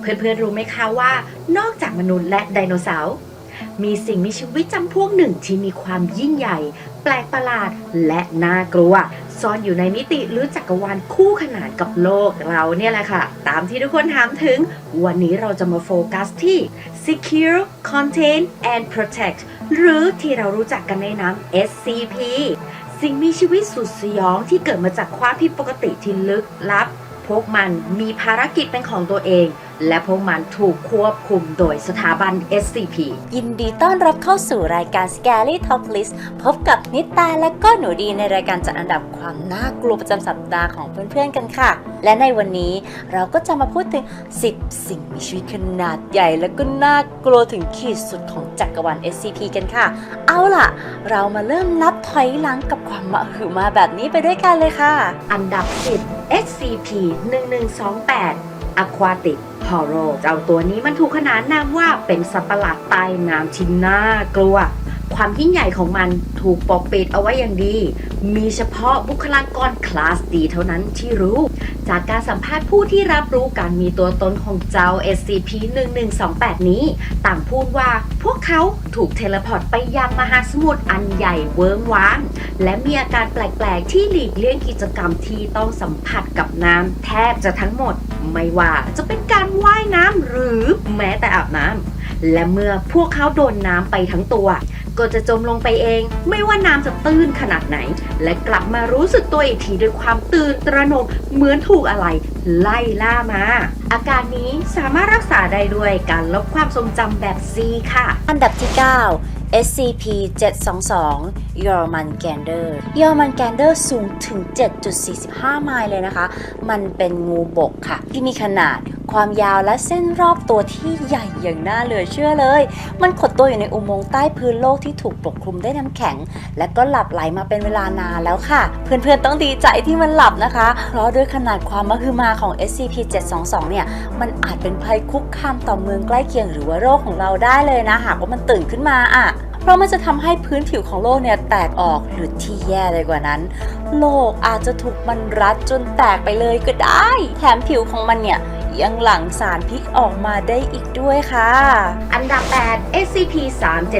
เพื่อนๆรู้ไหมคะว่า นอกจากมนุษย์และไดโนเสาร์มีสิ่งมีชีวิตจำพวกหนึ่งที่มีความยิ่งใหญ่ แปลกประหลาด และน่ากลัว ซ่อนอยู่ในมิติหรือจักรวาลคู่ขนานกับโลกเราเนี่ยแหละค่ะ ตามที่ทุกคนถามถึง วันนี้เราจะมาโฟกัสที่ secure contain and protect หรือที่เรารู้จักกันในนาม SCP สิ่งมีชีวิตสุดสยองที่เกิดมาจากความผิดปกติที่ลึกลับ พวกมันมีภารกิจเป็นของตัวเอง และพวกมันถูกควบคุมโดยสถาบัน SCP ยินดีต้อนรับเข้าสู่รายการ Scary Top List พบกับนิตาและก็หนูดีในรายการจัดอันดับความน่ากลัวประจำสัปดาห์ของเพื่อนๆกันค่ะ และในวันนี้เราก็จะมาพูดถึง 10 สิ่งมีชีวิตขนาดใหญ่ และก็น่ากลัวถึงขีดสุดของจักรวาล SCP กันค่ะ เอาล่ะ เรามาเริ่มนับถอยหลังกับความมหึมาแบบนี้ไปด้วยกันเลยค่ะ อันดับ 10 SCP 1128 Aquatic Horror เจ้าตัวนี้มันถูกขนานนามว่าเป็นสัตว์ประหลาดใต้น้ำที่น่ากลัว ความยิ่งใหญ่ของมันถูกปกปิดเอาไว้อย่างดี มีเฉพาะบุคลากรคลาสดีเท่านั้นที่รู้ จากการสัมภาษณ์ผู้ที่รับรู้การมีตัวตนของเจ้า SCP-1128 นี้ ต่างพูดว่าพวกเขาถูกเทเลพอร์ตไปยังมหาสมุทรอันใหญ่เวิ้งว้าง และมีอาการแปลก ๆ ที่หลีกเลี่ยงกิจกรรมที่ต้องสัมผัสกับน้ำแทบจะทั้งหมด ไม่ว่าจะเป็นการว่ายน้ำหรือแม้แต่อาบน้ำและเมื่อพวกเขาโดนน้ำไปทั้งตัว ก็จะจมลงไปเอง ไม่ว่าน้ำจะตื้นขนาดไหน และกลับมารู้สึกตัวอีกทีด้วยความตื่นตระหนกเหมือนถูกอะไรไล่ล่ามา อาการนี้สามารถรักษาได้ด้วยการลบความทรงจำแบบ C ค่ะ อันดับที่ 9 SCP-722 y o r m a n g a n d e r y o r m a n g a n d e r สูงถึง 7.45 ไมล์เลยนะคะ มันเป็นงูบกค่ะ ที่มีขนาดความยาวและเส้นรอบตัวที่ใหญ่อย่างน่าเหลือเชื่อเลย มันขดตัวอยู่ในอุโมงค์ใต้พื้นโลกที่ถูกปกคลุมด้วยน้ำแข็ง และก็หลับไหลมาเป็นเวลานานแล้วค่ะ เพื่อนๆต้องดีใจที่มันหลับนะคะ เพราะด้วยขนาดความมหึมาของ SCP-722 เนี่ย มันอาจเป็นภัยคุกคามต่อเมืองใกล้เคียงหรือว่าโลกของเราได้เลยนะ หากว่ามันตื่นขึ้นมาอะ ราะมันจะทำให้พื้นผิวของโลกเนี่ยแตกออกหรือที่แย่เลยกว่านั้น โลกอาจจะถูกมันรัดจนแตกไปเลยก็ได้ แถมผิวของมันเนี่ยยังหลั่งสารพิษออกมาได้อีกด้วยค่ะ อันดับ 8 SCP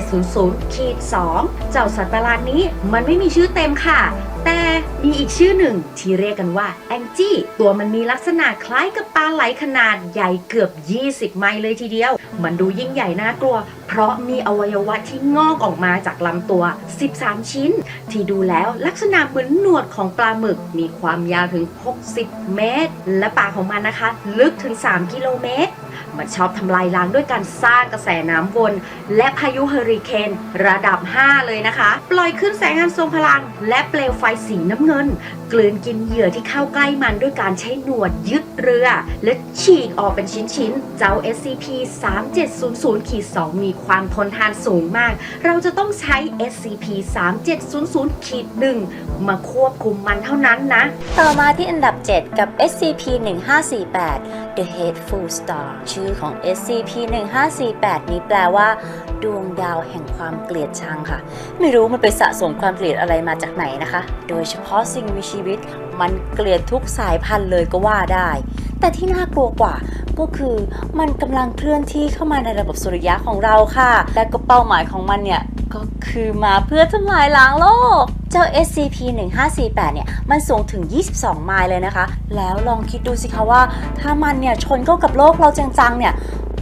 3700ขีด2เจ้าสัตว์ประหลาดนี้มันไม่มีชื่อเต็มค่ะ แต่มีอีกชื่อหนึ่งที่เรียกกันว่าแองจี้ ตัวมันมีลักษณะคล้ายกับปลาไหลขนาดใหญ่เกือบ 20 ไมล์เลยทีเดียว มันดูยิ่งใหญ่น่ากลัวเพราะมีอวัยวะที่งอกออกมาจากลำตัว 13 ชิ้น ที่ดูแล้วลักษณะเหมือนหนวดของปลาหมึก มีความยาวถึง 60 เมตร และปากของมันนะคะ ลึกถึง 3 กิโลเมตร มันชอบทำลายล้างด้วยการสร้างกระแสน้ำวน และพายุเฮอริเคนระดับ 5 เลยนะคะ ปล่อยขึ้นแสงอันทรงพลัง และเปลวไฟสีน้ำเงินกลืนกินเหยื่อที่เข้าใกล้มันด้วยการใช้หนวดยึดเรือ และฉีกออกเป็นชิ้นๆ เจ้า SCP 3700ขีด2มีความทนทานสูงมาก เราจะต้องใช้ SCP 3700ขีด1มาควบคุมมันเท่านั้นนะ ต่อมาที่อันดับ 7 กับ SCP-1548 The Hateful Star ชื่อของ SCP-1548 นี้แปลว่า ดวงดาวแห่งความเกลียดชังค่ะ ไม่รู้มันไปสะสมความเกลียดอะไรมาจากไหนนะคะ โดยเฉพาะสิ่งมีชีวิต มันเกลียดทุกสายพันธุ์เลยก็ว่าได้ แต่ที่น่ากลัวกว่าก็คือมันกำลังเคลื่อนที่เข้ามาในระบบสุริยะของเราค่ะ และก็เป้าหมายของมันเนี่ยก็คือมาเพื่อทำลายล้างโลก เจ้า SCP-1548 เนี่ยมันสูงถึง 22 ไมล์เลยนะคะ แล้วลองคิดดูสิคะว่า ถ้ามันเนี่ยชนเข้ากับโลกเราจังๆเนี่ย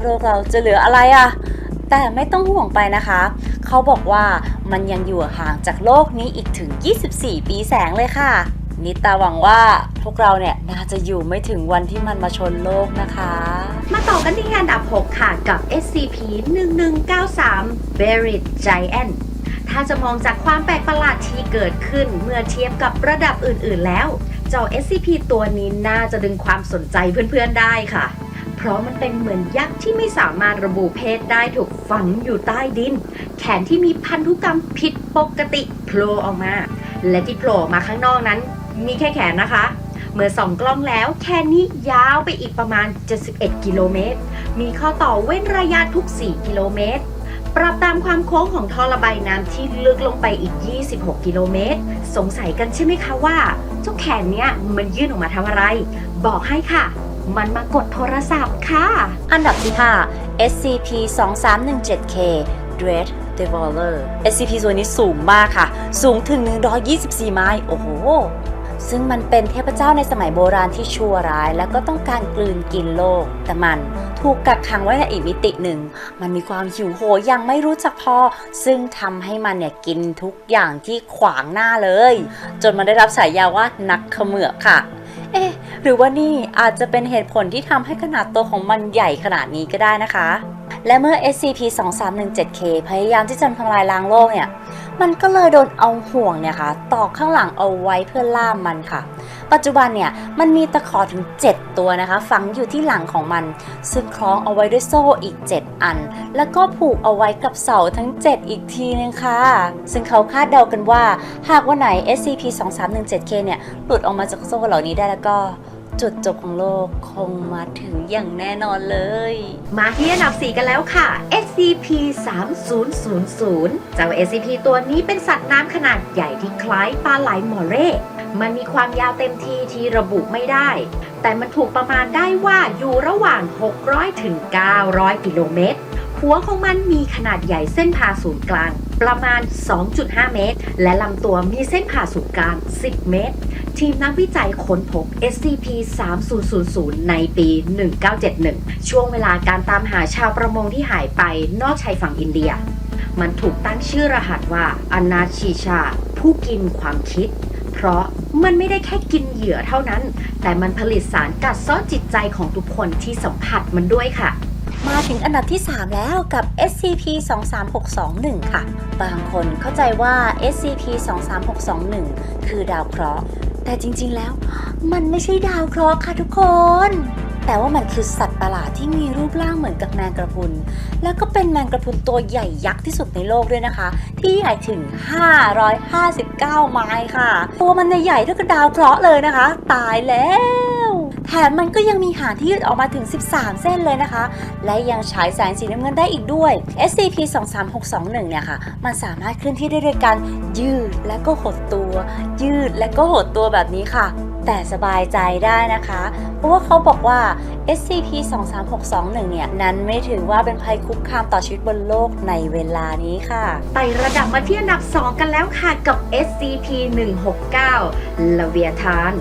โลกเราจะเหลืออะไรอะแต่ไม่ต้องห่วงไปนะคะ เขาบอกว่ามันยังอยู่ห่างจากโลกนี้อีกถึง 24 ปีแสงเลยค่ะ นิตาหวังว่าพวกเราเนี่ยน่าจะอยู่ไม่ถึงวันที่มันมาชนโลกนะคะ มาต่อกันที่อันดับ 6 ค่ะกับ SCP 1193 Buried Giant ถ้าจะมองจากความแปลกประหลาดที่เกิดขึ้นเมื่อเทียบกับระดับอื่นๆ แล้วเจ้า SCP ตัวนี้น่าจะดึงความสนใจเพื่อนๆได้ค่ะ เพราะมันเป็นเหมือนยักษ์ที่ไม่สามารถระบุเพศได้ถูกฝังอยู่ใต้ดิน แขนที่มีพันธุกรรมผิดปกติโผล่ออกมา และที่โผล่มาข้างนอกนั้น มีแค่แขนนะคะ เมื่อส่องกล้องแล้วแค่นี้ยาวไปอีกประมาณ 71 กิโลเมตร มีข้อต่อเว้นระยะทุก 4 กิโลเมตร ปรับตามความโค้งของท่อระบายน้ำที่ลึกลงไปอีก 26 กิโลเมตร สงสัยกันใช่ไหมคะว่าเจ้าแขนเนี้ยมันยื่นออกมาทำอะไร บอกให้ค่ะมันมากดโทรศัพท์ค่ะ อันดับที่ 5 SCP 2317K Dread Devoler SCP ตัวนี้สูงมากค่ะ สูงถึง 124 ไม้โอ้โห ซึ่งมันเป็นเทพเจ้าในสมัยโบราณที่ชั่วร้าย และก็ต้องการกลืนกินโลก แต่มันถูกกักขังไว้ในอีกมิติหนึ่ง มันมีความหิวโหยยังไม่รู้จักพอ ซึ่งทำให้มันเนี่ยกินทุกอย่างที่ขวางหน้าเลย จนมันได้รับฉายาว่านักเขมือบค่ะ เอ๊ะ หรือว่านี่อาจจะเป็นเหตุผลที่ทำให้ขนาดตัวของมันใหญ่ขนาดนี้ก็ได้นะคะ และเมื่อ SCP-2317K พยายามที่จะทำลายล้างโลกเนี่ย มันก็เลยโดนเอาห่วงเนี่ยค่ะตอกข้างหลังเอาไว้เพื่อล่ามมันค่ะ ปัจจุบันเนี่ยมันมีตะขอถึง 7 ตัวนะคะ ฝังอยู่ที่หลังของมัน ซึ่งคล้องเอาไว้ด้วยโซ่อีก 7 อัน แล้วก็ผูกเอาไว้กับเสาทั้ง 7 อีกทีนึงค่ะ ซึ่งเขาคาดเดากันว่า หากวันไหน SCP-2317K เนี่ยหลุดออกมาจากโซ่เหล่านี้ได้แล้วก็ จุดจบของโลกคงมาถึงอย่างแน่นอนเลย มาที่อันดับ 4 กันแล้วค่ะ SCP 3000 เจ้า SCP ตัวนี้เป็นสัตว์น้ำขนาดใหญ่ที่คล้ายปลาไหลมอเร่ มันมีความยาวเต็มที่ที่ระบุไม่ได้ แต่มันถูกประมาณได้ว่าอยู่ระหว่าง 600ถึง900 กิโลเมตร หัวของมันมีขนาดใหญ่เส้นผ่าศูนย์กลาง ประมาณ 2.5 เมตร และลำตัวมีเส้นผ่าศูนย์กลาง 10 เมตร ทีมนักวิจัยค้นพบ SCP-3000 ในปี 1971 ช่วงเวลาการตามหาชาวประมงที่หายไปนอกชายฝั่งอินเดีย มันถูกตั้งชื่อรหัสว่าอนาชีชา ผู้กินความคิด เพราะมันไม่ได้แค่กินเหยื่อเท่านั้น แต่มันผลิตสารกัดซ้อจิตใจของทุกคนที่สัมผัสมันด้วยค่ะมาถึงอันดับที่ 3 แล้วกับ SCP-23621 ค่ะ บางคนเข้าใจว่า SCP-23621 คือดาวเคราะห์ แต่จริงๆแล้ว มันไม่ใช่ดาวเคราะห์ค่ะทุกคน แต่ว่ามันคือสัตว์ประหลาดที่มีรูปร่างเหมือนกับแมงกระพุน แล้วก็เป็นแมงกระพุนตัวใหญ่ยักษ์ที่สุดในโลกด้วยนะคะ ที่ใหญ่ถึง 559 ไม้ค่ะ ตัวมันใหญ่เท่ากับดาวเคราะห์เลยนะคะ ตายแล้ว แถมมันก็ยังมีหางที่ยืดออกมาถึง 13 เส้นเลยนะคะ และยังฉายแสงสีน้ำเงินได้อีกด้วย SCP-23621 เนี่ยค่ะ มันสามารถเคลื่อนที่ได้ด้วยการยืดและก็หดตัว ยืดและก็หดตัวแบบนี้ค่ะ แต่สบายใจได้นะคะ เพราะว่าเขาบอกว่า SCP-23621 เนี่ย นั้นไม่ถือว่าเป็นภัยคุกคามต่อชีวิตบนโลกในเวลานี้ค่ะไต่ระดับมาที่อันดับ 2 กันแล้วค่ะกับ SCP-169 ลาเวียทาน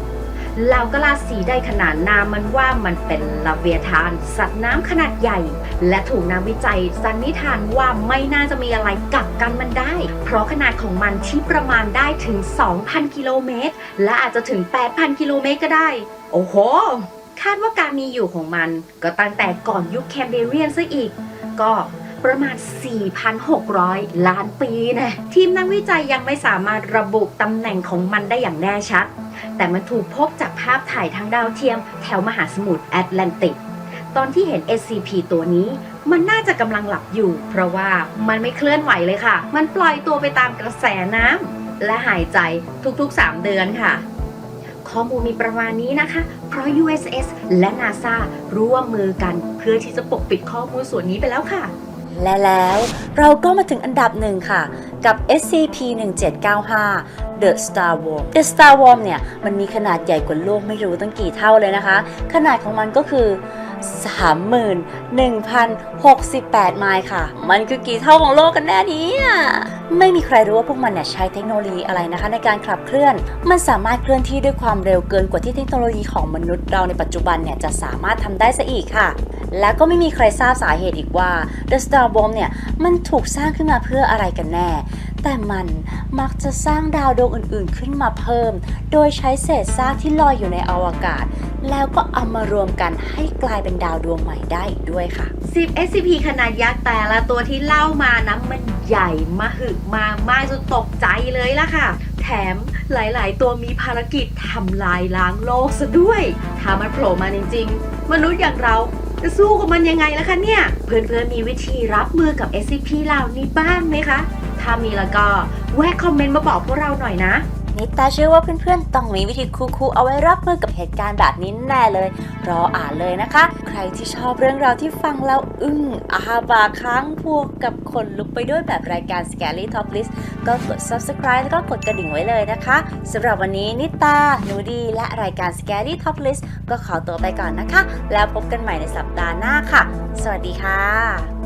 เหล่ากะลาสีได้ขนานนามมันว่ามันเป็นลาเวียทาน สัตว์น้ำขนาดใหญ่ และถูกนักวิจัยสันนิษฐานว่าไม่น่าจะมีอะไรกักกันมันได้ เพราะขนาดของมันที่ประมาณได้ถึง 2,000 กิโลเมตร และอาจจะถึง 8,000 กิโลเมตรก็ได้ โอ้โห คาดว่าการมีอยู่ของมัน ก็ตั้งแต่ก่อนยุคแคมเบเรียนซะอีก ก็ประมาณ 4,600 ล้านปีนะ ทีมนักวิจัยยังไม่สามารถระบุตำแหน่งของมันได้อย่างแน่ชัด แต่มันถูกพบจากภาพถ่ายทางดาวเทียม แถวมหาสมุทรแอตแลนติก ตอนที่เห็น SCP ตัวนี้ มันน่าจะกำลังหลับอยู่ เพราะว่ามันไม่เคลื่อนไหวเลยค่ะ มันปล่อยตัวไปตามกระแสน้ำและหายใจทุกๆ 3 เดือนค่ะ ข้อมูลมีประมาณนี้นะคะ เพราะ USS และ NASA ร่วมมือกันเพื่อที่จะปกปิดข้อมูลส่วนนี้ไปแล้วค่ะ และแล้วเราก็มาถึงอันดับหนึ่งค่ะ กับ SCP-1795 The Star Worm The Star Worm เนี่ย มันมีขนาดใหญ่กว่าโลกไม่รู้ตั้งกี่เท่าเลยนะคะ ขนาดของมันก็คือ 31,068 ไมล์ค่ะ มันคือกี่เท่าของโลกกันแน่นี่ยไม่มีใครรู้ว่าพวกมันเนี่ยใช้เทคโนโลยีอะไรนะคะ ในการขับเคลื่อน มันสามารถเคลื่อนที่ด้วยความเร็วเกินกว่าที่เทคโนโลยีของมนุษย์เราในปัจจุบันเนี่ยจะสามารถทำได้ซะอีกค่ะ และก็ไม่มีใครทราบสาเหตุอีกว่า The Star Bomb เนี่ยมันถูกสร้างขึ้นมาเพื่ออะไรกันแน่ แต่มันมักจะสร้างดาวดวงอื่นๆขึ้นมาเพิ่ม โดยใช้เศษซากที่ลอยอยู่ในอวกาศ แล้วก็เอามารวมกันให้กลายเป็นดาวดวงใหม่ได้อีกด้วยค่ะ 10 SCP ขนาดยักษ์แต่ละตัวที่เล่ามานะมันใหญ่มาหึกมามากจนตกใจเลยล่ะค่ะ แถมหลาย ๆ ตัวมีภารกิจทำลายล้างโลกซะด้วย ถ้ามันโผล่มาจริง ๆ มนุษย์อย่างเรา จะสู้กับมันยังไงล่ะคะเนี่ย เพื่อนๆมีวิธีรับมือกับ SCP เหล่านี้บ้างไหมคะ ถ้ามีแล้วก็แวะคอมเมนต์มาบอกพวกเราหน่อยนะ นิตาเชื่อว่าเพื่อนๆ ต้องมีวิธีคูลๆเอาไว้รับมือกับเหตุการณ์แบบนี้แน่เลย รออ่านเลยนะคะ ใครที่ชอบเรื่องราวที่ฟังแล้วอึ้งอาบาค้างพวกกับคนลุกไปด้วยแบบรายการ Scary Top List ก็กด subscribe แล้วก็กดกระดิ่งไว้เลยนะคะสำหรับวันนี้นิตาหนูดี และรายการ Scary Top List ก็ขอตัวไปก่อนนะคะ แล้วพบกันใหม่ในสัปดาห์หน้าค่ะ สวัสดีค่ะ